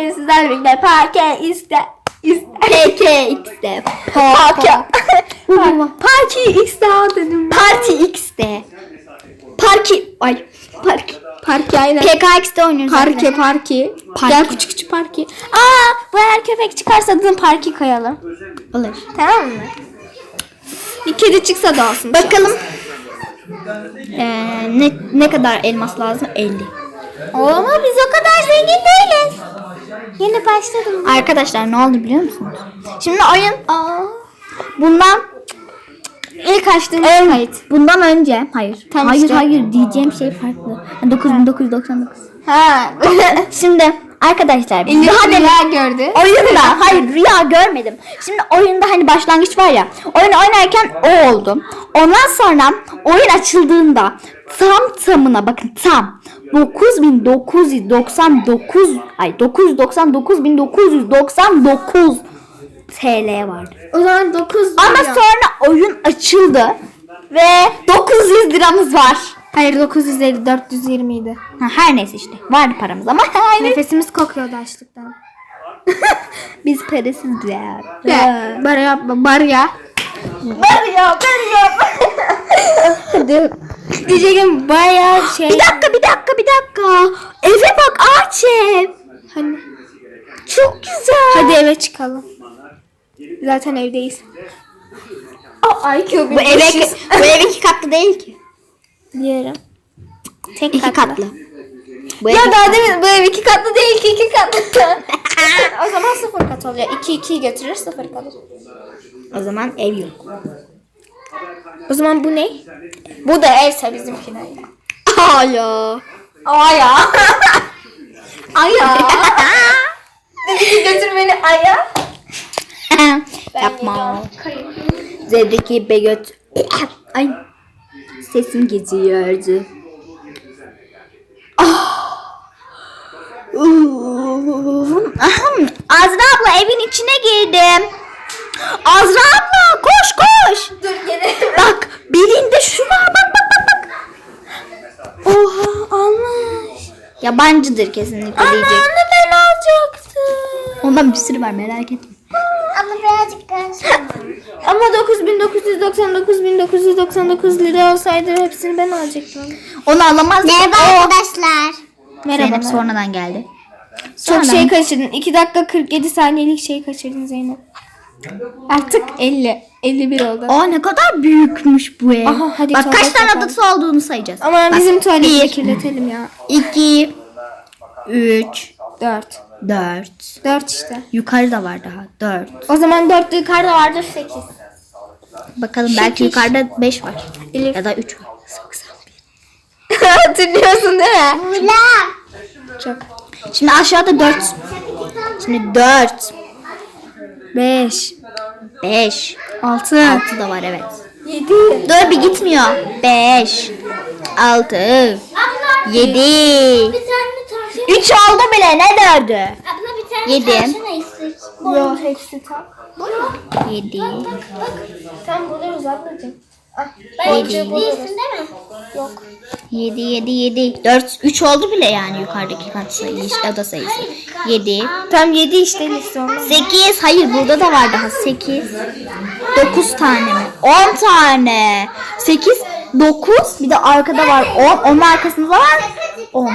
bugün sizlerle birlikte parke iste. PKX'de. Parke. Parke iste dedim. Parti X'de. Parki. Ay. Parki. Parke aynen. PKX'de oynuyoruz. Parke parke. Parke. Gel küçük küçük parke. Aa bu eğer köpek çıkarsa adını parke koyalım. Olur. Tamam mı? Bir kedi çıksa da olsun. Bakalım. Ee, ne, ne kadar elmas lazım? 50. Ama biz o kadar zengin değiliz. Yeni başladım. Arkadaşlar ne oldu biliyor musunuz? Şimdi oyun Aa. bundan İlk açtığımız Evet. kayıt. Bundan önce hayır. Tam hayır hayır diyeceğim şey farklı. 9999. Ha. Şimdi arkadaşlar İngiliz daha rüya gördü. oyunda hayır rüya görmedim. Şimdi oyunda hani başlangıç var ya. Oyun oynarken o oldu. Ondan sonra oyun açıldığında tam tamına bakın tam 9999 ay 999999 TL vardı. O zaman 9 Ama sonra oyun açıldı ve 900 liramız var. Hayır 950 420 idi. Ha, her neyse işte vardı paramız ama aynı. Nefesimiz kokuyordu açlıktan. Biz parasız ya. Ya, bar yapma bar ya. Var ya ben ya. Hadi. Diyeceğim bayağı şey. Bir dakika bir dakika bir dakika. Eve bak ağaç ev. Hani. Çok güzel. Hadi eve çıkalım. Zaten evdeyiz. Aa, IQ Bu eve, bu ev iki katlı değil ki. Diyorum. Tek İki katlı. Bu ev Ya daha demin bu ev iki katlı değil ki iki katlı. o zaman sıfır kat oluyor. 2 2'yi götürür sıfır kalır. O zaman ev yok. O zaman bu ne? Bu da evse bizimki de. Aa ya. Aya. Aya. Dedi götür beni aya. Yapma. Zevdeki begöt. Ay. Sesim gidiyordu. Ahem. Azra abla evin içine girdim. Azra abla koş koş. Dur gene. Bak belinde şu var bak bak bak bak. Oha almış. Yabancıdır kesinlikle Anne diyecek. anne ben alacaktım. Ondan bir sürü var merak etme. Ama birazcık karıştırma. Ama 9999 1999 lira olsaydı hepsini ben alacaktım. Onu alamaz. Merhaba O. arkadaşlar. Zeynep Merhaba. sonradan geldi. Çok Sonra- şey kaçırdın. 2 dakika 47 saniyelik şey kaçırdın Zeynep. Artık 50. 51 oldu. Aa ne kadar büyükmüş bu ev. Aha, hadi Bak kaç tuvalet tane yapalım. odası olduğunu sayacağız. Ama Bak, bizim tuvaleti bir, kirletelim ya. 2 3 4. 4 4 işte. Yukarı da var daha 4. O zaman 4 yukarıda vardır 8. Bakalım belki yukarıda 5 var. Elif. Ya da 3 var. Hatırlıyorsun değil mi? Ula. Çok. Şimdi aşağıda 4. Şimdi 4 5. 5 6. 6 da var evet. 7. Dur bir gitmiyor. 5 6 7 Bir tane tavşan. 3 oldu bile ne dördü? Abla bir tane Yedi. tavşan eksik. Yok hepsi tam. 7 Tam buluruz ablacığım. Ben Yedi. değilsin değil mi? Yok. 7 7 7 4 3 oldu bile yani yukarıdaki kat sayısı oda sayısı. 7 Tam 7 işte liste olmaz. 8 hayır burada da var daha 8 9 tane mi? 10 tane. 8 9 bir de arkada var 10 onun arkasında var 10.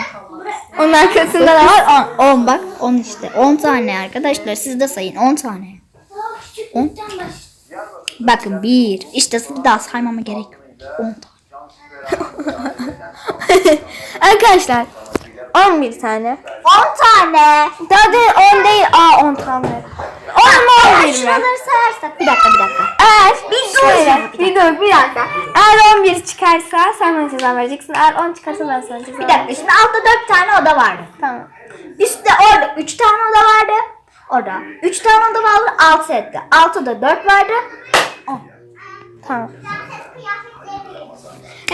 Onun arkasında da var. 10 10 bak 10 işte 10 tane arkadaşlar siz de sayın 10 tane. 10 Bakın 1 işte bir daha saymama gerek yok. 10 tane. Arkadaşlar 11 tane. 10 tane. Daha değil 10 değil. Aa 10 tane. 10 mu 11 mi? Şuraları sayarsak bir dakika bir dakika. Eğer bir dur. Bir dur bir dakika. Eğer 11 çıkarsa sen bana ceza vereceksin. Eğer 10 çıkarsa ben sana ceza Bir dakika şimdi altta 4 tane oda vardı. Tamam. Üstte orada 3 tane oda vardı. Orada 3 tane oda vardı 6 etti. 6'da 4 vardı. 10. Tamam.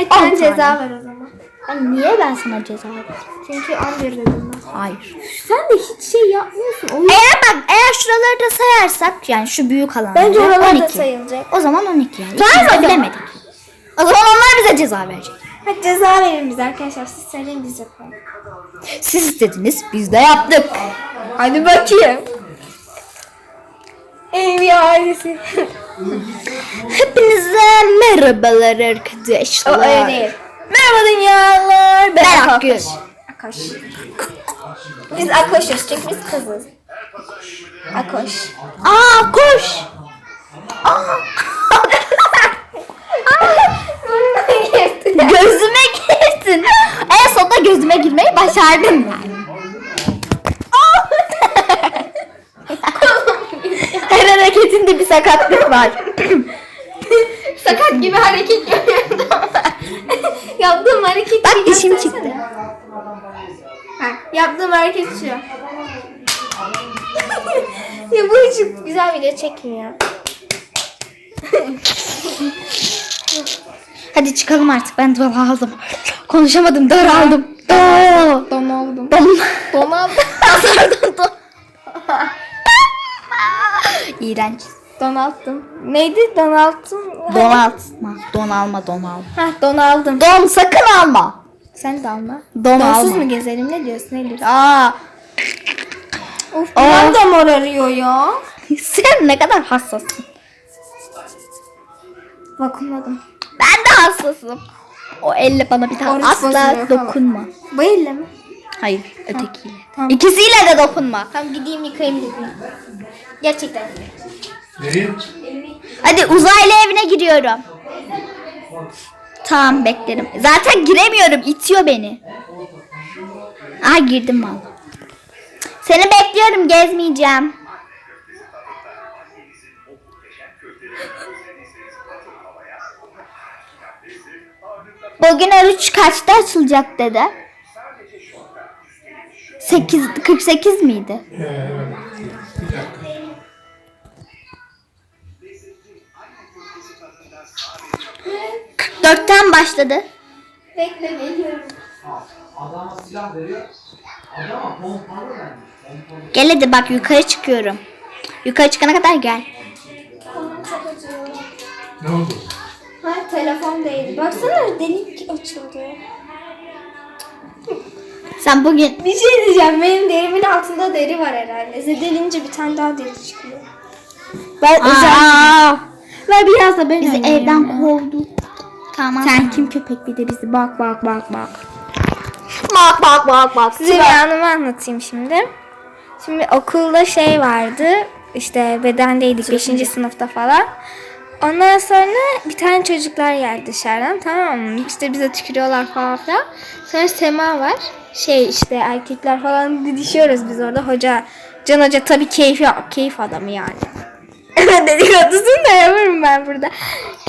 On sen ceza ver o zaman. Ay niye ben sana ceza verdim? Çünkü 11 dedim ben. Hayır. Sen de hiç şey yapmıyorsun. Oyun... Eğer bak eğer şuraları da sayarsak yani şu büyük alanları Bence oralar da 12. sayılacak. O zaman 12 yani. Tamam İkimiz o bilemedik. O zaman onlar bize ceza verecek. Hadi ceza verin bize arkadaşlar. Siz söyleyin biz yapalım. Siz istediniz biz de yaptık. Hadi bakayım. Envy ailesi. Hepinize merhabalar o arkadaşlar. öyle değil. Merhaba dünyalar. Ben, Ben Akgül. Akoş. Biz Akoş'uz çünkü biz kızız. Akoş. Aa koş. Gözüme girdin. En sonunda gözüme girmeyi başardım yani. Her sakatlık var. Sakat gibi hareket yapıyordum. Yaptığım hareket Bak dişim çıktı. Ha, yaptığım hareket şu. ya bu hiç güzel video çekmiyor. Hadi çıkalım artık ben daraldım. Konuşamadım daraldım. Do. Don oldum. Dom. Don aldım. Pardon don. İğrenç. Donaldım. Neydi? Donaldım. Donaltma. Don alma don alma. Ha Donaldım. Don sakın alma. Sen de alma. Don Donsuz alma. mu gezelim? Ne diyorsun? Ne diyorsun? Aa, Of bunlar da mor arıyor ya. sen ne kadar hassasın. Vakumladım. Ben de hassasım. O elle bana bir daha Oruç asla bozuluyor falan. dokunma. Bu elle mi? Hayır, ötekiyle. Tamam. İkisiyle de dokunma. Tamam gideyim yıkayayım dedim. Gerçekten. Nereye? Hadi uzaylı evine giriyorum. Tamam beklerim. Zaten giremiyorum. itiyor beni. Aa girdim valla. Seni bekliyorum. Gezmeyeceğim. Bugün oruç kaçta açılacak dedi? 8 48 miydi? Ee, evet. Dörtten başladı. Bekle geliyorum. Adama silah veriyor. Adama pompalı vermiş. Pompalı. Gel hadi bak yukarı çıkıyorum. Yukarı çıkana kadar gel. Kolum çok acıyor. Ne oldu? Ha telefon değil. Baksana delik açıldı. Sen bugün Bir şey diyeceğim. Benim derimin altında deri var herhalde. Zedelince bir tane daha deri çıkıyor. Ben Aa, Ver biraz da ben bizi evden kovdu. Tamam. Sen kim köpek bir de bizi bak bak bak bak. bak bak bak bak. Size bir anımı anlatayım şimdi. Şimdi okulda şey vardı. İşte bedendeydik 5. sınıfta falan. Ondan sonra bir tane çocuklar geldi dışarıdan tamam mı? İşte bize tükürüyorlar falan filan. Sonra Sema var. Şey işte erkekler falan didişiyoruz biz orada. Hoca, Can Hoca tabii keyfi, keyif adamı yani. Dedikodusunu da yaparım ben burada.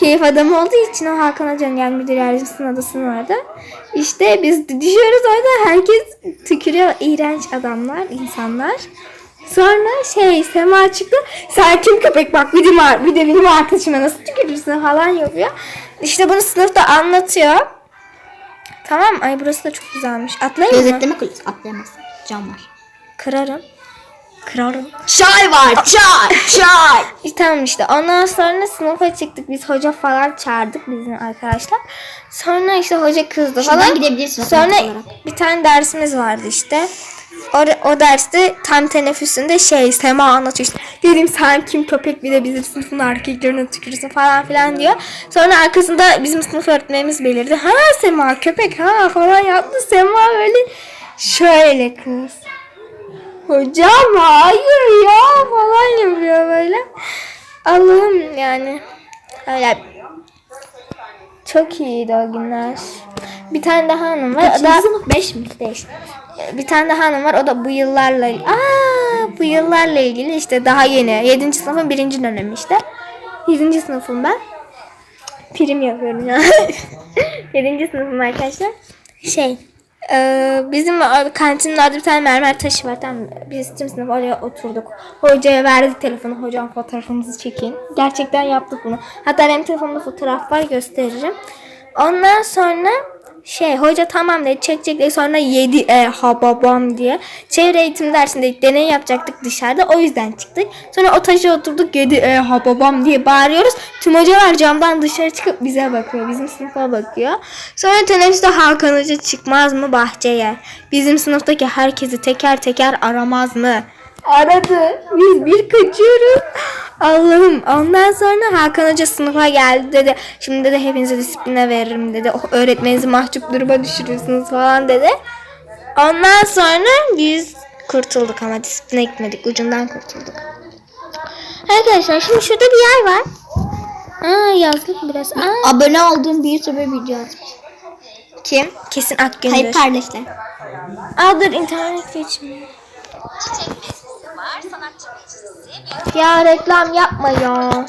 Keyif adamı olduğu için o Hakan Hoca'nın yani müdür yardımcısının odasının orada. İşte biz düşüyoruz orada. Herkes tükürüyor. iğrenç adamlar, insanlar. Sonra şey Sema çıktı. Sen kim köpek bak bir de, var- bir de benim arkadaşıma nasıl tükürürsün falan yapıyor. İşte bunu sınıfta anlatıyor. Tamam ay burası da çok güzelmiş. Atlayayım mı? Gözetleme kulesi atlayamazsın. Cam var. Kırarım. Kırarım. Çay var çay çay. İşte tamam işte ondan sonra sınıfa çıktık biz hoca falan çağırdık bizim arkadaşlar. Sonra işte hoca kızdı Şuradan falan. gidebilirsin Sonra otomatik olarak. bir tane dersimiz vardı işte. O, o derste tam teneffüsünde şey Sema anlatıyor işte. Dedim sen kim köpek bir de bizim sınıfın erkeklerine tükürürsün falan filan diyor. Sonra arkasında bizim sınıf öğretmenimiz belirdi. Ha Sema köpek ha falan yaptı. Sema böyle şöyle kız. Hocam hayır ya falan yapıyor böyle. Allah'ım yani. Öyle. Çok iyiydi o günler. Bir tane daha hanım var. Da sınıf 5 mi? 5. Bir tane daha hanım var. O da bu yıllarla Aa, bu yıllarla ilgili işte daha yeni. 7. sınıfın birinci dönemi işte. 7. sınıfım ben. Prim yapıyorum ya. 7. sınıfım arkadaşlar. Şey ee, bizim kantinin orada bir tane mermer taşı var. Tamam? Biz tüm sınıf oraya oturduk. Hocaya verdik telefonu. Hocam fotoğrafımızı çekin. Gerçekten yaptık bunu. Hatta benim telefonumda fotoğraf var gösteririm. Ondan sonra şey hoca tamam dedi çekecek dedi sonra yedi e ha babam diye. Çevre eğitim dersinde deney yapacaktık dışarıda o yüzden çıktık. Sonra o taşa oturduk yedi e ha babam diye bağırıyoruz. Tüm hocalar camdan dışarı çıkıp bize bakıyor. Bizim sınıfa bakıyor. Sonra teneffüste Hakan Hoca çıkmaz mı bahçeye? Bizim sınıftaki herkesi teker teker aramaz mı? Aradı. Biz bir kaçıyoruz. Allah'ım. Ondan sonra Hakan Hoca sınıfa geldi dedi. Şimdi de hepinize disipline veririm dedi. "Oh, öğretmeninizi mahcup duruma düşürüyorsunuz falan dedi. Ondan sonra biz kurtulduk ama disipline gitmedik. Ucundan kurtulduk. Arkadaşlar şimdi şurada bir yer var. Aa yazdık biraz. Aa, Abone olduğum bir YouTuber video atmış. kim? Kesin Akgün'dür. Kayıp kardeşler. Aa dur internet geçmiyor. Ya reklam yapma ya.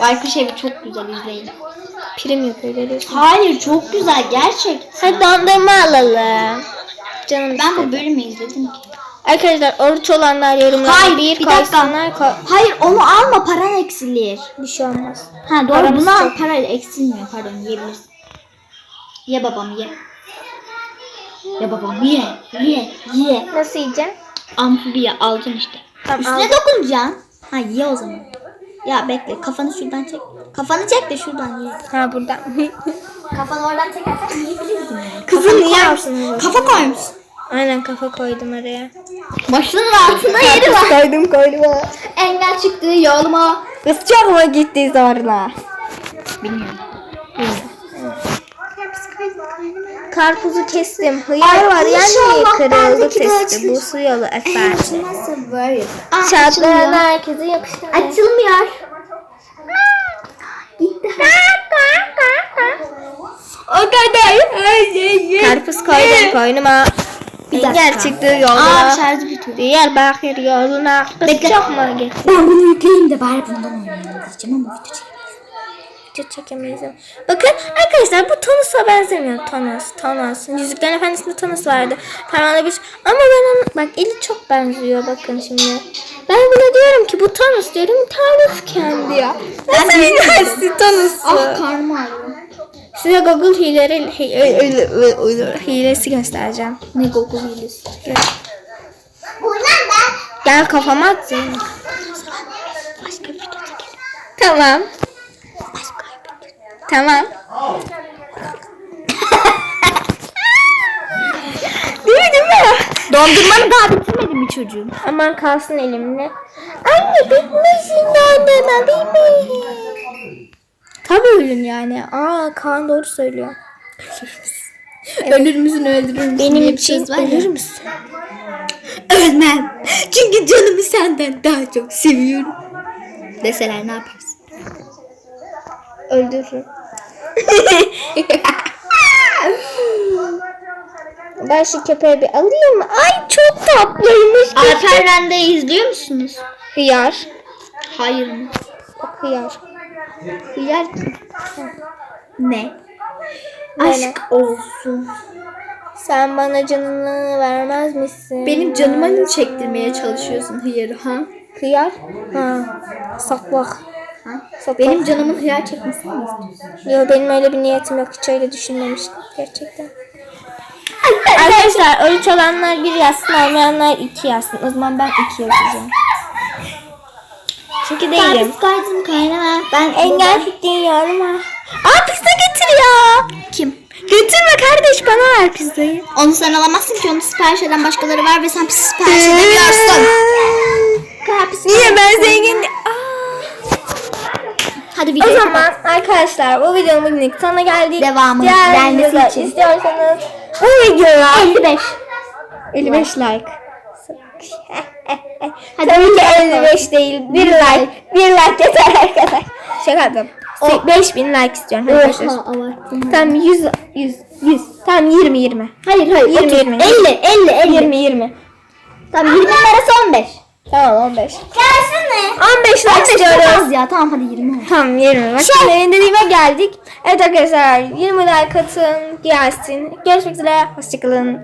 Baykuş evi çok güzel izleyin. Prim yapıyor görüyorsun. Hayır çok güzel gerçek. Hadi dondurma alalım. Canım Ben bu bölümü izledim ki. Arkadaşlar oruç olanlar yorumlara Hayır, bir, bir dakika. koysunlar. Koy. Hayır onu alma paran eksilir. Bir şey olmaz. Ha doğru Paramız bunu al para eksilmiyor pardon yiyebilirsin. Ye babam ye. Ye babam ye ye ye. Nasıl yiyeceğim? Ampulü ye alacaksın işte. Tamam, Üstüne aldım. dokunacaksın. Ha ye o zaman. Ya bekle kafanı şuradan çek. Kafanı çek de şuradan ye. Ha buradan. Kafanı oradan çekersen yiyebilirsin. Kızım niye yapsın? Kafa koymuşsun. Aynen kafa koydum oraya. Başının altında yeri var. koydum koydum. Engel çıktı yoluma. Çok mu gitti zorla? Bilmiyorum. Karpuzu kestim. Hıyar Ay, var yani kırıldı açılır. Bu su yolu efendim. Böyle? Şartlarını herkese yakıştırıyor. Açılmıyor. Gitti. O kadar. Karpuz koydum koynuma. Engel çıktı Aa yoluna. şarjı bitiyor. Diyarbakır yoluna. Kız Bekle. çok mu gitti? Ben bunu yükleyeyim de bari bundan oynayayım diyeceğim ama video çekeyim. Video çekemeyiz. Bakın arkadaşlar bu Tonus'a benzemiyor. Tonus, Tonus. Yüzüklerin Efendisi'nde Tonus vardı. Parmağında bir Ama ben onun, bak eli çok benziyor bakın şimdi. Ben buna diyorum ki bu Tonus diyorum. Tonus kendi ya. Nasıl bilmezsin Tonus'u? Ah karnım ağrıyor. Size Google hileri, hi- hilesi göstereceğim. Ne Google hilesi. Gel kafama at. Başka bir video çekelim. Tamam. Tamam. değil mi değil mi? Dondurmanı daha bitirmedin mi çocuğum? Aman kalsın elimle. Anne bitmesin dondurma mi? Tabii ölün yani. Aa Kaan doğru söylüyor. Ölür müsün öldürür müsün? Benim diye bir için söz var ya. ölür müsün? Ölmem. Çünkü canımı senden daha çok seviyorum. Deseler ne yaparsın? Öldürürüm. ben şu köpeği bir alayım mı? Ay çok tatlıymış. Alper Rende'yi izliyor musunuz? Hıyar. Hayır mı? Hıyar. Hıyar? Ne? Aşk olsun. Sen bana canını vermez misin? Benim canıma ne çektirmeye çalışıyorsun hıyarı ha? Hıyar? Ha. Saklak. Ha? Benim canımın hıyar çekmesini mi istiyorsun? Yok benim öyle bir niyetim yok. Hiç öyle düşünmemiştim gerçekten. Arkadaşlar oruç olanlar bir yazsın olmayanlar iki yazsın. O zaman ben iki yazacağım. Çünkü değilim. kaydım kaynama. Ben Engel fikrini yorum ha. Aa pizza getiriyor. Kim? Götürme kardeş bana ver pizzayı. Onu sen alamazsın ki onu sipariş eden başkaları var ve sen sipariş pis Niye ben zengin? Hadi O video zaman arkadaşlar bu videonun bugünlük sonuna geldik. Devamı Diğer gelmesi için. istiyorsanız bu videoya 55. 55 like. Hadi Tabii ki video 55 değil. 1 like. 1 like yeter arkadaşlar. Şaka yaptım. 5000 like istiyorum arkadaşlar. Oha abarttım. Tamam 100 100 100. Tamam 20 20. Hayır hayır. 20 otuz. 20. 50 50 50. 20 20. Tamam 20 arası 15. Tamam 15. Gelsene. 15 like 15 istiyoruz. az ya tamam hadi 20 olsun. Tamam 20. Bak şimdi benim dediğime geldik. Evet arkadaşlar 20 like atın gelsin. Görüşmek üzere. Hoşçakalın.